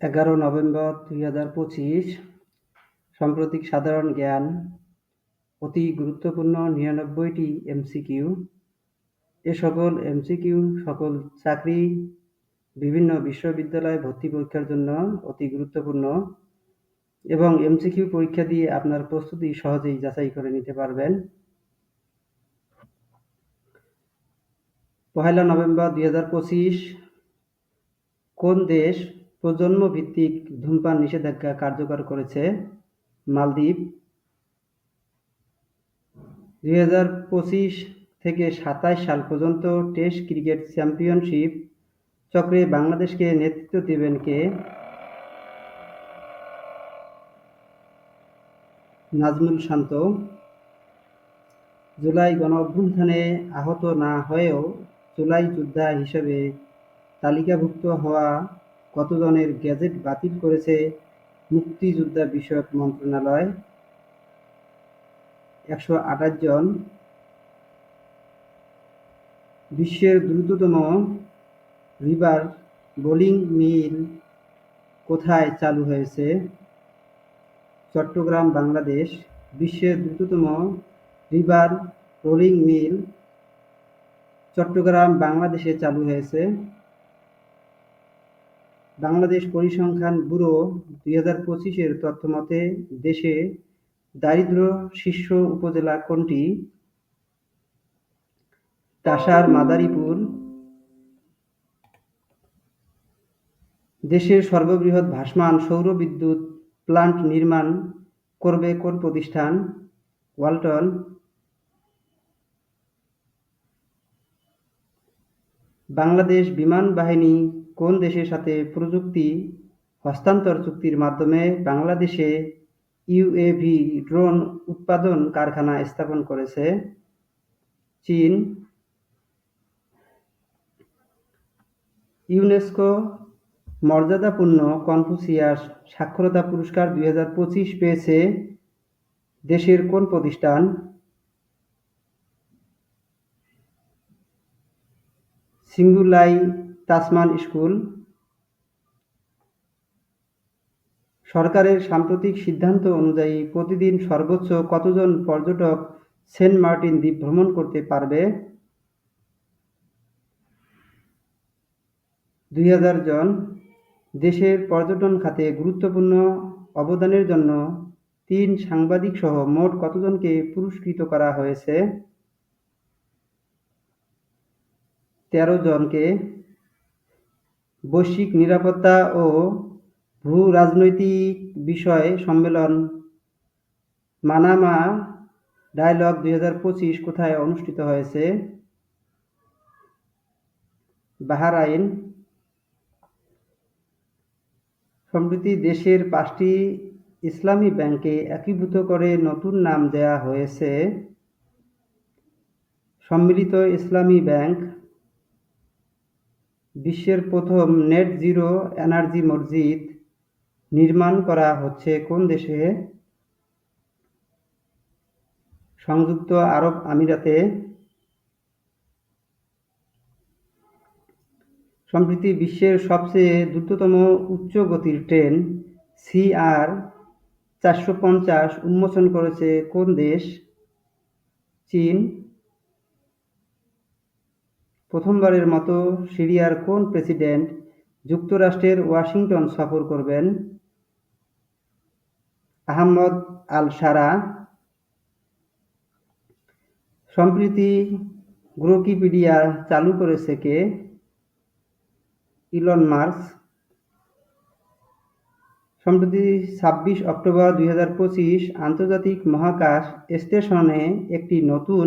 এগারো নভেম্বর দুই হাজার পঁচিশ, সাম্প্রতিক সাধারণ জ্ঞান, অতি গুরুত্বপূর্ণ নিরানব্বইটি এমসিকিউ। এ সকল এমসিকিউ, সকল চাকরি, বিভিন্ন বিশ্ববিদ্যালয়ে ভর্তি পরীক্ষার জন্য অতি গুরুত্বপূর্ণ এবং এমসিকিউ পরীক্ষা দিয়ে আপনার প্রস্তুতি সহজেই যাচাই করে নিতে পারবেন। পহেলা নভেম্বর দুই হাজার পঁচিশ, কোন দেশ প্রজন্ম ভিত্তিক ধূমপান নিষেধাজ্ঞা কার্যকর করেছে মালদ্বীপ। দুই হাজার পঁচিশ থেকে সাতাশ সাল পর্যন্ত টেস্ট ক্রিকেট চ্যাম্পিয়নশিপ চক্রে বাংলাদেশকে নেতৃত্ব দেবেন কে? নাজমুল শান্ত। জুলাই গণ অভ্যুত্থানে আহত না হয়েও জুলাই যোদ্ধা হিসেবে তালিকাভুক্ত হওয়া কতজনের গ্যাজেট বাতিল করেছে মুক্তিযোদ্ধা বিষয়ক মন্ত্রণালয়? একশো আঠাশ জন। বিশ্বের দ্রুততম রিভার বোলিং মিল কোথায় চালু হয়েছে? চট্টগ্রাম, বাংলাদেশ। বিশ্বের দ্রুততম রিভার রোলিং মিল চট্টগ্রাম, বাংলাদেশে চালু হয়েছে। বাংলাদেশ পরিসংখ্যান ব্যুরো দুই হাজার পঁচিশের তথ্য মতে দেশে দারিদ্র শীর্ষ উপজেলা কোনটি? তাসার, মাদারীপুর। দেশের সর্ববৃহৎ ভাসমান সৌর বিদ্যুৎ প্লান্ট নির্মাণ করবে কোন প্রতিষ্ঠান? ওয়ালটন। বাংলাদেশ বিমান বাহিনী কোন দেশের সাথে প্রযুক্তি হস্তান্তর চুক্তির মাধ্যমে বাংলাদেশে ইউএভি ড্রোন উৎপাদন কারখানা স্থাপন করেছে? চীন। ইউনেস্কো মর্যাদাপূর্ণ কনফুসিয়াস সাক্ষরতা পুরস্কার দুই হাজার পঁচিশ পেয়েছে দেশের কোন প্রতিষ্ঠান? সিঙ্গুলাই তাসমান স্কুল, সরকারের সাম্প্রতিক সিদ্ধান্ত অনুযায়ী প্রতিদিন সর্বোচ্চ কতজন পর্যটক সেন্ট মার্টিন দ্বীপ ভ্রমণ করতে পারবে? দুই হাজার জন। দেশের পর্যটন খাতে গুরুত্বপূর্ণ অবদানের জন্য তিন সাংবাদিক সহ মোট কতজনকে পুরস্কৃত করা হয়েছে? তেরো জনকে। বৈশ্বিক নিরাপত্তা ও ভূ রাজনৈতিক বিষয় সম্মেলন মানামা ডায়লগ দুই হাজার পঁচিশ কোথায় অনুষ্ঠিত হয়েছে? বাহারাইন। সম্প্রতি দেশের পাঁচটি ইসলামী ব্যাংকে একীভূত করে নতুন নাম দেয়া হয়েছে সম্মিলিত ইসলামী ব্যাংক। বিশ্বের প্রথম নেট জিরো এনার্জি মসজিদ নির্মাণ করা হচ্ছে কোন দেশে? সংযুক্ত আরব আমিরাতে। সম্প্রতি বিশ্বের সবচেয়ে দ্রুততম উচ্চ গতির ট্রেন সিআর চারশো পঞ্চাশ উন্মোচন করেছে কোন দেশ? চীন। প্রথমবারের মতো সিরিয়ার কোন প্রেসিডেন্ট যুক্তরাষ্ট্রের ওয়াশিংটন সফর করবেন? আহমদ আল সারা সম্প্রতি গ্রোকিপিডিয়া চালু করেছে কে? ইলন মার্কস সম্প্রতি ছাব্বিশ অক্টোবর দুই হাজার পঁচিশ আন্তর্জাতিক মহাকাশ স্টেশনে একটি নতুন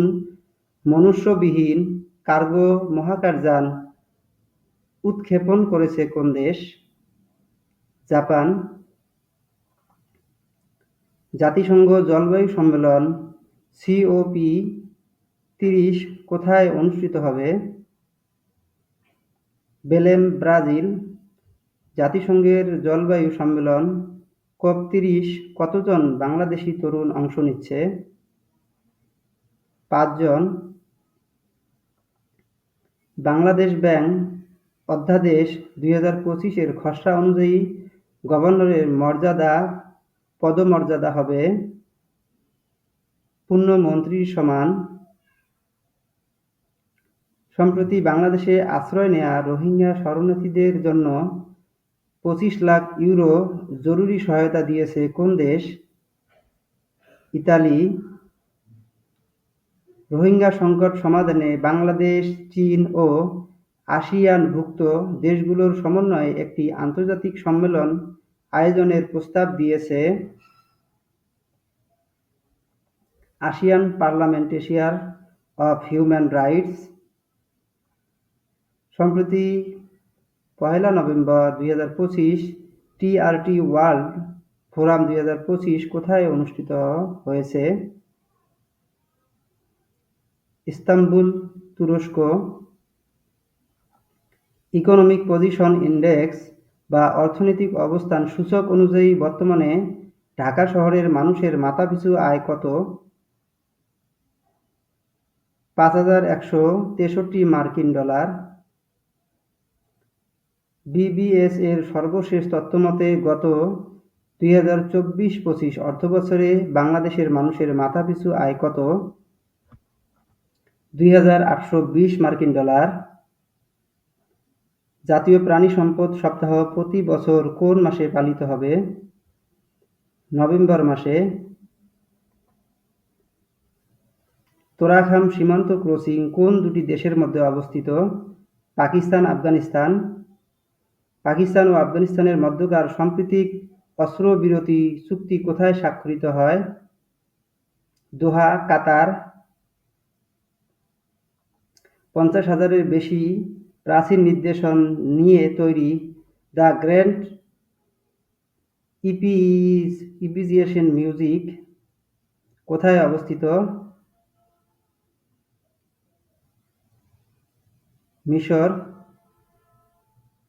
মনুষ্যবিহীন কার্গো মহাকাশযান উৎক্ষেপণ করেছে কোন দেশ? জাপান। জাতিসংঘ জলবায়ু সম্মেলন সিওপি তিরিশ কোথায় অনুষ্ঠিত হবে? Belem, Brazil. জাতিসংঘের জলবায়ু সম্মেলন, কপ তিরিশ কতজন বাংলাদেশি তরুণ অংশ নিচ্ছে? পাঁচজন। বাংলাদেশ ব্যাংক অধ্যাদেশ দুই হাজার পঁচিশের খসড়া অনুযায়ী গভর্নরের মর্যাদা, পদমর্যাদা হবে পূর্ণমন্ত্রীর সমান। সম্প্রতি বাংলাদেশে আশ্রয় নেয়া রোহিঙ্গা শরণার্থীদের জন্য পঁচিশ লাখ ইউরো জরুরি সহায়তা দিয়েছে কোন দেশ? ইতালি। রোহিঙ্গা সংকট সমাধানে বাংলাদেশ, চীন ও আসিয়ানভুক্ত দেশগুলোর সমন্বয়ে একটি আন্তর্জাতিক সম্মেলন আয়োজনের প্রস্তাব দিয়েছে আসিয়ান পার্লামেন্টেশিয়ার অফ হিউম্যান রাইটস। সম্প্রতি পহেলা নভেম্বর দুই হাজার পঁচিশ টিআরটি ওয়ার্ল্ড ফোরাম দুই হাজার পঁচিশ কোথায় অনুষ্ঠিত হয়েছে? ইস্তাম্বুল তুরস্ক ইকোনমিক পজিশন ইন্ডেক্স বা অর্থনৈতিক অবস্থান সূচক অনুযায়ী বর্তমানে ঢাকা শহরের মানুষের মাথাপিছু আয় কত? পাঁচ হাজার একশো তেষট্টি মার্কিন ডলার। বিবিএস এর সর্বশেষ তথ্যমতে গত দুই হাজার চব্বিশ পঁচিশ অর্থবছরে বাংলাদেশের মানুষের মাথাপিছু আয় কত? দুই হাজার আটশো বিশ মার্কিন ডলার। জাতীয় প্রাণী সম্পদ সপ্তাহ প্রতি বছর কোন মাসে পালিত হবে? নভেম্বর মাসে। তোরাখাম সীমান্ত ক্রসিং কোন দুটি দেশের মধ্যে অবস্থিত? পাকিস্তান, আফগানিস্তান। পাকিস্তান ও আফগানিস্তানের মধ্যকার সাম্প্রতিক অস্ত্রবিরতি চুক্তি কোথায় স্বাক্ষরিত হয়? দোহা, কাতার। পঞ্চাশ হাজারের বেশি প্রাচীন নির্দেশন নিয়ে তৈরি দ্য গ্র্যান্ড ইপিজ ইপিজিয়েশন মিউজিক কোথায় অবস্থিত? মিশর।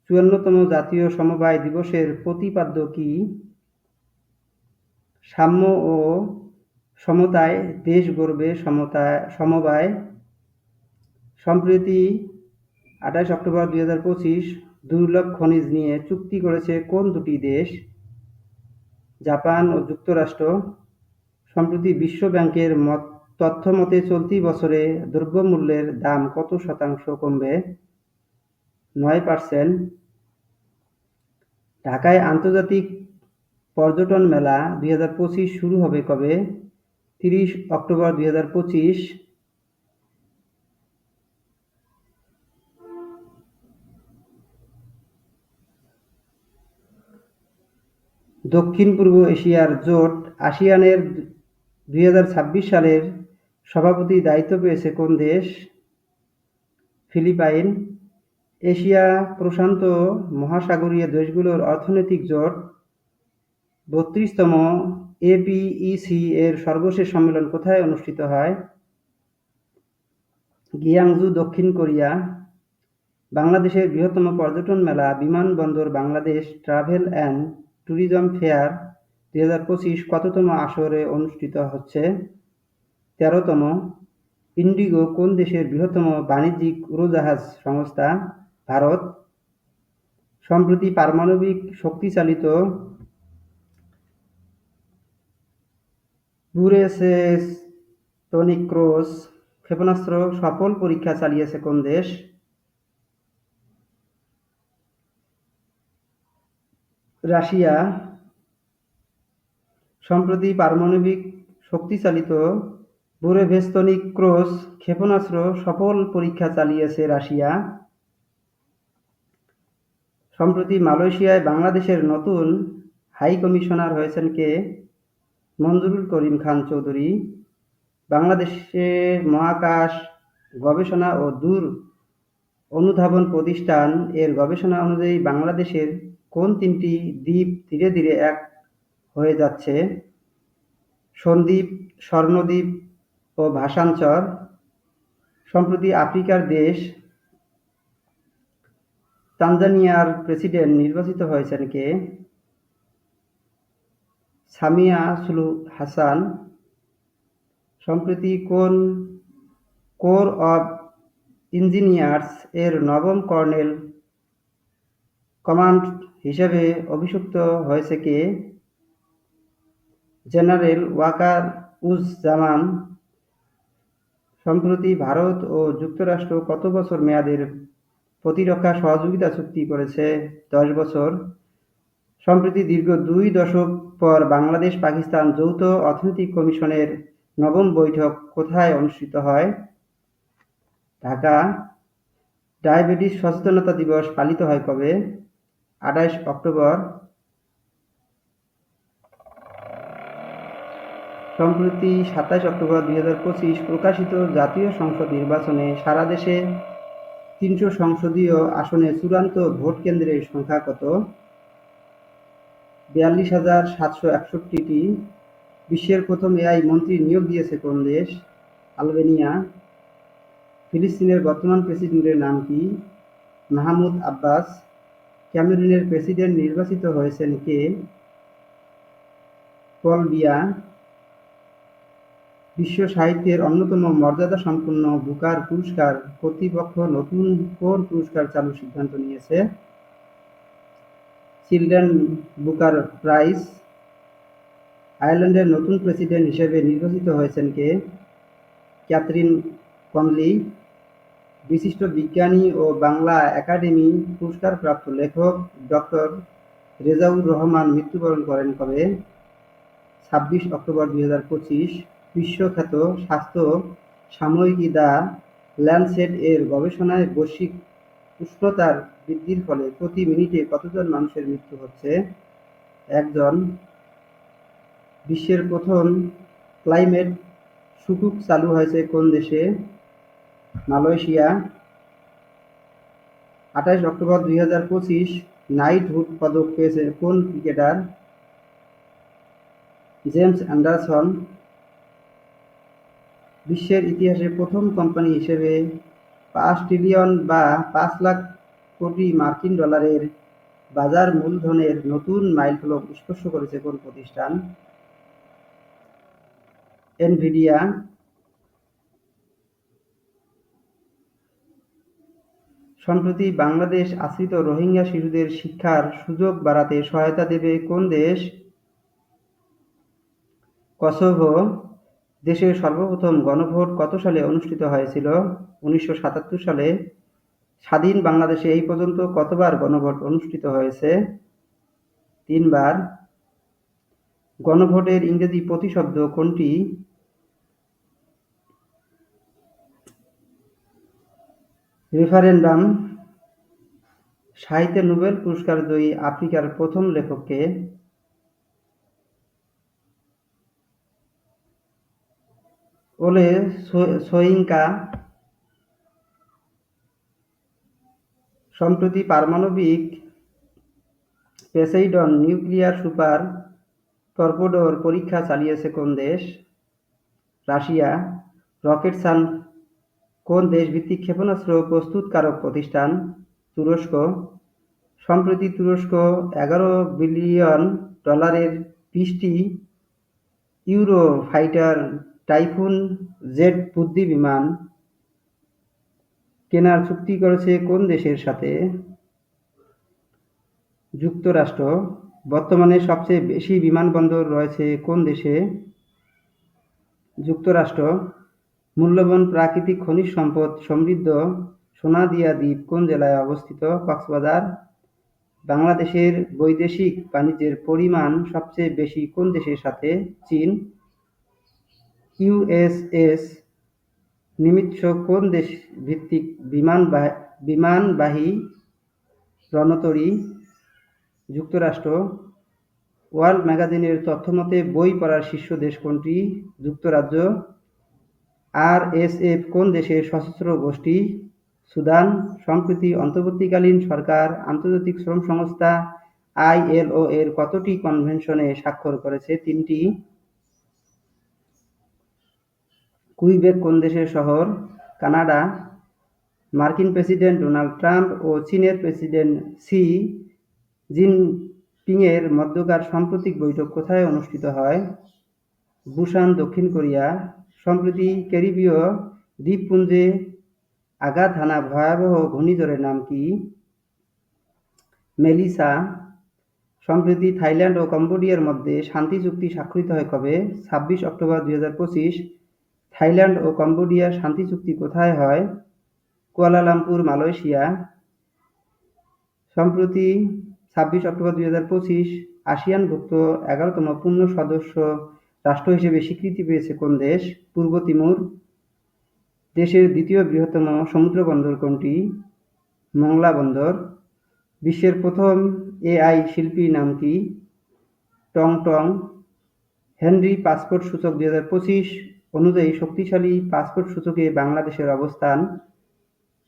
চুয়ান্নতম জাতীয় সমবায় দিবসের প্রতিপাদ্য কি? সাম্য ও সমতায় দেশ গড়বে সমতায় সমবায় সম্প্রতি আঠাশ অক্টোবর দুই হাজার পঁচিশ দুর্লভ খনিজ নিয়ে চুক্তি করেছে কোন দুটি দেশ? জাপান ও যুক্তরাষ্ট্র। সম্প্রতি বিশ্ব ব্যাংকের মত, তথ্য মতে চলতি বছরে দ্রব্যমূল্যের দাম কত শতাংশ কমবে? নয় পার্সেন্ট। ঢাকায় আন্তর্জাতিক পর্যটন মেলা দুই হাজার পঁচিশ শুরু হবে কবে? তিরিশ অক্টোবর দুই হাজার পঁচিশ। দক্ষিণ পূর্ব এশিয়ার জোট আসিয়ানের দুই হাজার ছাব্বিশ সালের সভাপতি দায়িত্ব পেয়েছে কোন দেশ? ফিলিপাইন। এশিয়া প্রশান্ত মহাসাগরীয় দেশগুলোর অর্থনৈতিক জোট। বত্রিশতম এপিইসি এর সর্বশেষ সম্মেলন কোথায় অনুষ্ঠিত হয়? গিয়াংজু, দক্ষিণ কোরিয়া। বাংলাদেশের বৃহত্তম পর্যটন মেলা বিমানবন্দর Bangladesh travel and tourism fair দুই হাজার পঁচিশ কততম আসরে অনুষ্ঠিত হচ্ছে? তেরোতম ইন্ডিগো কোন দেশের বৃহত্তম বাণিজ্যিক উড়োজাহাজ সংস্থা? ভারত। সম্প্রতি পারমাণবিক শক্তিচালিত বুরেসেস্তনিক ক্রস ক্ষেপণাস্ত্র সফল পরীক্ষা চালিয়েছে কোন দেশ? রাশিয়া সম্প্রতি পারমাণবিক শক্তিচালিত বুরেভেস্তনিক ক্রস ক্ষেপণাস্ত্র সফল পরীক্ষা চালিয়েছে রাশিয়া। সম্প্রতি মালয়েশিয়ায় বাংলাদেশের নতুন হাই কমিশনার হয়েছেন কে? মঞ্জুরুল করিম খান চৌধুরী। বাংলাদেশের মহাকাশ গবেষণা ও দূর অনুধাবন প্রতিষ্ঠান এর গবেষণা অনুযায়ী বাংলাদেশের কোন তিনটি দ্বীপ ধীরে ধীরে এক হয়ে যাচ্ছে? সন্দ্বীপ, স্বর্ণদ্বীপ ও ভাষাঞ্চর সম্প্রতি আফ্রিকার দেশ তানজানিয়ার প্রেসিডেন্ট নির্বাচিত হয়েছেন কে? সামিয়া সুলু হাসান। সম্প্রতি কোন কোর অব ইঞ্জিনিয়ার্স এর নবম কর্নেল কমান্ড হিসেবে অভিষিক্ত হয়েছে কে? জেনারেল ওয়াকার উজ জামান সম্প্রতি ভারত ও যুক্তরাষ্ট্র কত বছর মেয়াদের প্রতিরক্ষা সহযোগিতা চুক্তি করেছে? দশ বছর। সম্প্রতি দীর্ঘ দুই দশক পর বাংলাদেশ পাকিস্তান যৌথ অর্থনৈতিক কমিশনের নবম বৈঠক কোথায় অনুষ্ঠিত হয়? ঢাকা। ডায়াবেটিস সচেতনতা দিবস পালিত হয় কবে? আঠাশ অক্টোবর। সম্প্রতি সাতাশ অক্টোবর দুই হাজার পঁচিশ প্রকাশিত জাতীয় সংসদ নির্বাচনে সারা দেশে তিনশো সংসদীয় আসনে চূড়ান্ত ভোট কেন্দ্রের সংখ্যা কত? বিয়াল্লিশ হাজার সাতশো একষট্টিটি। বিশ্বের প্রথম এআই মন্ত্রী নিয়োগ দিয়েছে কোন দেশ? আলবেনিয়া। ফিলিস্তিনের বর্তমান প্রেসিডেন্টের নাম কি? মাহমুদ আব্বাস। ক্যামেরুনের প্রেসিডেন্ট নির্বাচিত হয়েছেন কে? পল বিয়া। বিশ্ব সাহিত্যের অন্যতম মর্যাদা সম্পন্ন বুকার পুরস্কার কর্তৃপক্ষ নতুন কোন পুরস্কার চালুর সিদ্ধান্ত নিয়েছে। Children Booker prize. আয়ারল্যান্ডের নতুন প্রেসিডেন্ট হিসেবে নির্বাচিত হয়েছেন কে? Catherine Connolly. বিশিষ্ট বিজ্ঞানী ও বাংলা একাডেমি পুরস্কারপ্রাপ্ত লেখক ডক্টর রেজাউর রহমান মৃত্যুবরণ করেন কবে? ছাব্বিশ অক্টোবর দুই হাজার পঁচিশ, বিশ্বখ্যাত স্বাস্থ্য সাময়িকী দ্য ল্যান্ডসেট এর গবেষণায় বৈশ্বিক উষ্ণতার বৃদ্ধির ফলে প্রতি মিনিটে কতজন মানুষের মৃত্যু হচ্ছে? একজন, বিশ্বের প্রথম ক্লাইমেট সুকুক চালু হয়েছে কোন দেশে? মালয়েশিয়া। আঠাশ অক্টোবর দুই হাজার পঁচিশ নাইটহুড পদক পেয়েছে কোন ক্রিকেটার? James Anderson. বিশ্বের ইতিহাসে প্রথম কোম্পানি হিসেবে পাঁচ ট্রিলিয়ন বা পাঁচ লাখ কোটি মার্কিন ডলারের বাজার মূলধনের নতুন মাইলফলক স্পর্শ করেছে কোন প্রতিষ্ঠান? এনভিডিয়া। সম্প্রতি বাংলাদেশ আশ্রিত রোহিঙ্গা শিশুদের শিক্ষার সুযোগ বাড়াতে সহায়তা দেবে কোন দেশ? কসোভো, দেশের সর্বপ্রথম গণভোট কত সালে অনুষ্ঠিত হয়েছিল? উনিশশো সাতাত্তর সালে। স্বাধীন বাংলাদেশে এই পর্যন্ত কতবার গণভোট অনুষ্ঠিত হয়েছে? তিনবার। গণভোটের ইংরেজি প্রতিশব্দ কোনটি? রেফারেন্ডাম সাহিত্যে নোবেল পুরস্কার জয়ী আফ্রিকার প্রথম লেখককে ওলে সোয়িঙ্কা সম্প্রতি পারমাণবিক পেসাইডন নিউক্লিয়ার সুপার টর্পোডোর পরীক্ষা চালিয়েছে কোন দেশ? রাশিয়া রকেট সান কোন দেশ ভিত্তিক ক্ষেপণাস্ত্র প্রস্তুতকারক প্রতিষ্ঠান? তুরস্ক। সম্প্রতি তুরস্ক এগারো বিলিয়ন ডলারের বিশটি ইউরো ফাইটার টাইফুন জেড বুদ্ধি বিমান কেনার চুক্তি করেছে কোন দেশের সাথে? যুক্তরাষ্ট্র। বর্তমানে সবচেয়ে বেশি বিমানবন্দর রয়েছে কোন দেশে? যুক্তরাষ্ট্র। মূল্যবান প্রাকৃতিক খনিজ সম্পদ সমৃদ্ধ সোনাদিয়া দ্বীপ কোন জেলায় অবস্থিত? কক্সবাজার। বাংলাদেশের বৈদেশিক বাণিজ্যের পরিমাণ সবচেয়ে বেশি কোন দেশের সাথে? চীন। ইউএসএস নিমিত্ত কোন দেশ ভিত্তিক বিমান বিমানবাহী রণতরী? যুক্তরাষ্ট্র। ওয়ার্ল্ড ম্যাগাজিনের তথ্যমতে বই পড়ার শীর্ষ দেশ কোনটি? যুক্তরাজ্য। আরএসএফ কোন দেশের সশস্ত্র গোষ্ঠী? সুদান, সম্প্রতি অন্তর্বর্তীকালীন সরকার, আন্তর্জাতিক শ্রম সংস্থা, আইএলও এর কতটি কনভেনশনে স্বাক্ষর করেছে? তিনটি। কুইবেক কোন দেশের শহর? কানাডা। মার্কিন প্রেসিডেন্ট ডোনাল্ড ট্রাম্প ও চীনের প্রেসিডেন্ট সি জিনপিংয়ের মধ্যকার সাম্প্রতিক বৈঠক কোথায় অনুষ্ঠিত হয়? বুসান দক্ষিণ কোরিয়া। সম্প্রতি ক্যারিবীয় দ্বীপপুঞ্জে আঘাত হানা ভয়াবহ ঘূর্ণিঝড়ের নাম কি? মেলিসা। সম্প্রতি থাইল্যান্ড ও কম্বোডিয়ার মধ্যে শান্তি চুক্তি স্বাক্ষরিত হয় কবে? ছাব্বিশ অক্টোবর দুই হাজার পঁচিশ। থাইল্যান্ড ও কম্বোডিয়ার শান্তি চুক্তি কোথায় হয়? Kuala Lumpur, Malaysia. সম্প্রতি ছাব্বিশ অক্টোবর দুই হাজার পঁচিশ আসিয়ানভুক্ত এগারোতম পূর্ণ সদস্য রাষ্ট্র হিসেবে স্বীকৃতি পেয়েছে কোন দেশ? পূর্ব তিমুর। দেশের দ্বিতীয় বৃহত্তম সমুদ্র বন্দর কোনটি? মংলা বন্দর। বিশ্বের প্রথম এআই শিল্পীর নাম কি? টং টং হেনরি পাসপোর্ট সূচক দুই হাজার পঁচিশ অনুযায়ী শক্তিশালী পাসপোর্ট সূচকে বাংলাদেশের অবস্থান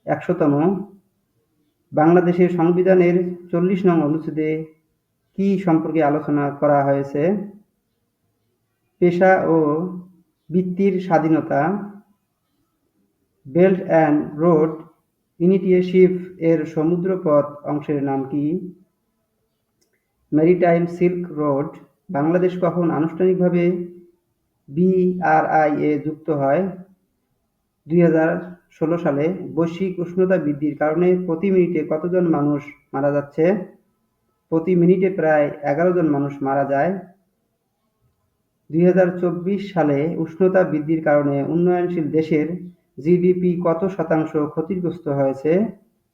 একশোতম। বাংলাদেশের সংবিধানের চল্লিশ নং অনুচ্ছেদে কি সম্পর্কে আলোচনা করা হয়েছে? পেশা ও বৃত্তির স্বাধীনতা, বেল্ট অ্যান্ড রোড ইনিটিয়েশিপ এর সমুদ্রপথ অংশের নাম কি? ম্যারিটাইম সিল্ক রোড বাংলাদেশ কখন আনুষ্ঠানিকভাবে বিআরআই এ যুক্ত হয়? দুই হাজার ষোলো সালে বৈশ্বিক উষ্ণতা বৃদ্ধির কারণে প্রতি মিনিটে কতজন মানুষ মারা যাচ্ছে? প্রতি মিনিটে প্রায় এগারো জন মানুষ মারা যায়। দুই হাজার চব্বিশ সালে উষ্ণতা বৃদ্ধির কারণে উন্নয়নশীল দেশের জিডিপি কত শতাংশ ক্ষতিগ্রস্ত হয়েছে?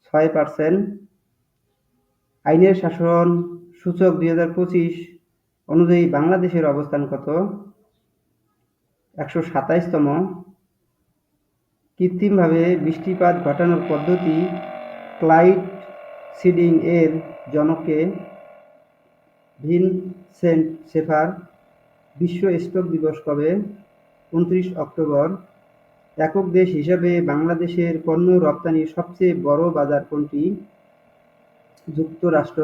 ছয় পার্সেন্ট আইনের শাসন সূচক দুই হাজার পঁচিশ অনুযায়ী বাংলাদেশের অবস্থান কত? একশো সাতাইশতম। কৃত্রিমভাবে বৃষ্টিপাত ঘটানোর পদ্ধতি ক্লাইড সিডিং এর জনকে ভিনসেন্ট শেফার বিশ্ব স্টক দিবস কবে? উনত্রিশ অক্টোবর। একক দেশ হিসাবে বাংলাদেশের পণ্য রপ্তানির সবচেয়ে বড় বাজার কোনটি? যুক্তরাষ্ট্র।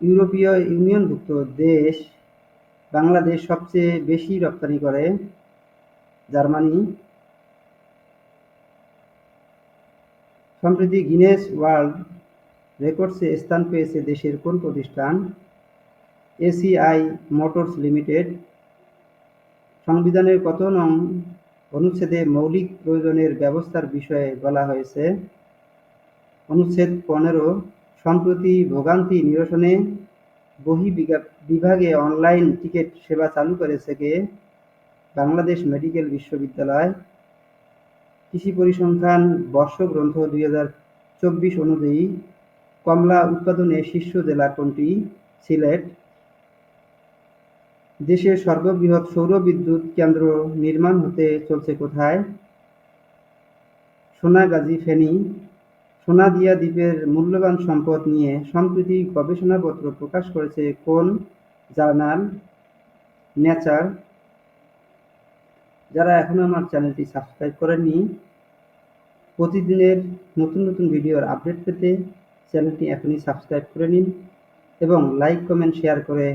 ইউরোপীয় ইউনিয়নভুক্ত দেশ বাংলাদেশ সবচেয়ে বেশি রপ্তানি করে। জার্মানি। সম্প্রতি গিনেস ওয়ার্ল্ড রেকর্ডসে স্থান পেয়েছে দেশের কোন প্রতিষ্ঠান? ACI motors limited. সংবিধানের কত নং অনুচ্ছেদে মৌলিক প্রয়োজনের ব্যবস্থার বিষয়ে বলা হয়েছে। অনুচ্ছেদ পনেরো, সম্প্রতি ভোগান্তি নিরসনে বহি বিভাগে অনলাইন টিকিট সেবা চালু করেছে কে? বাংলাদেশ মেডিকেল বিশ্ববিদ্যালয়। কৃষি পরিসংখ্যান বর্ষগ্রন্থ দুই হাজার চব্বিশ অনুযায়ী কমলা উৎপাদনে শীর্ষ জেলা কোনটি? সিলেট দেশের সর্ববৃহৎ সৌর বিদ্যুৎ কেন্দ্র নির্মাণ হতে চলছে কোথায়? সোনাগাজী, ফেনী। সোনাদিয়া দ্বীপের মূল্যবান সম্পদ নিয়ে সম্প্রতি গবেষণাপত্র প্রকাশ করেছে কোন জার্নাল? নেচার। যারা এখনও আমার চ্যানেলটি সাবস্ক্রাইব করেননি, প্রতিদিনের নতুন নতুন ভিডিওর আপডেট পেতে চ্যানেলটি এখনই সাবস্ক্রাইব করে নিন এবং লাইক, কমেন্ট, শেয়ার করে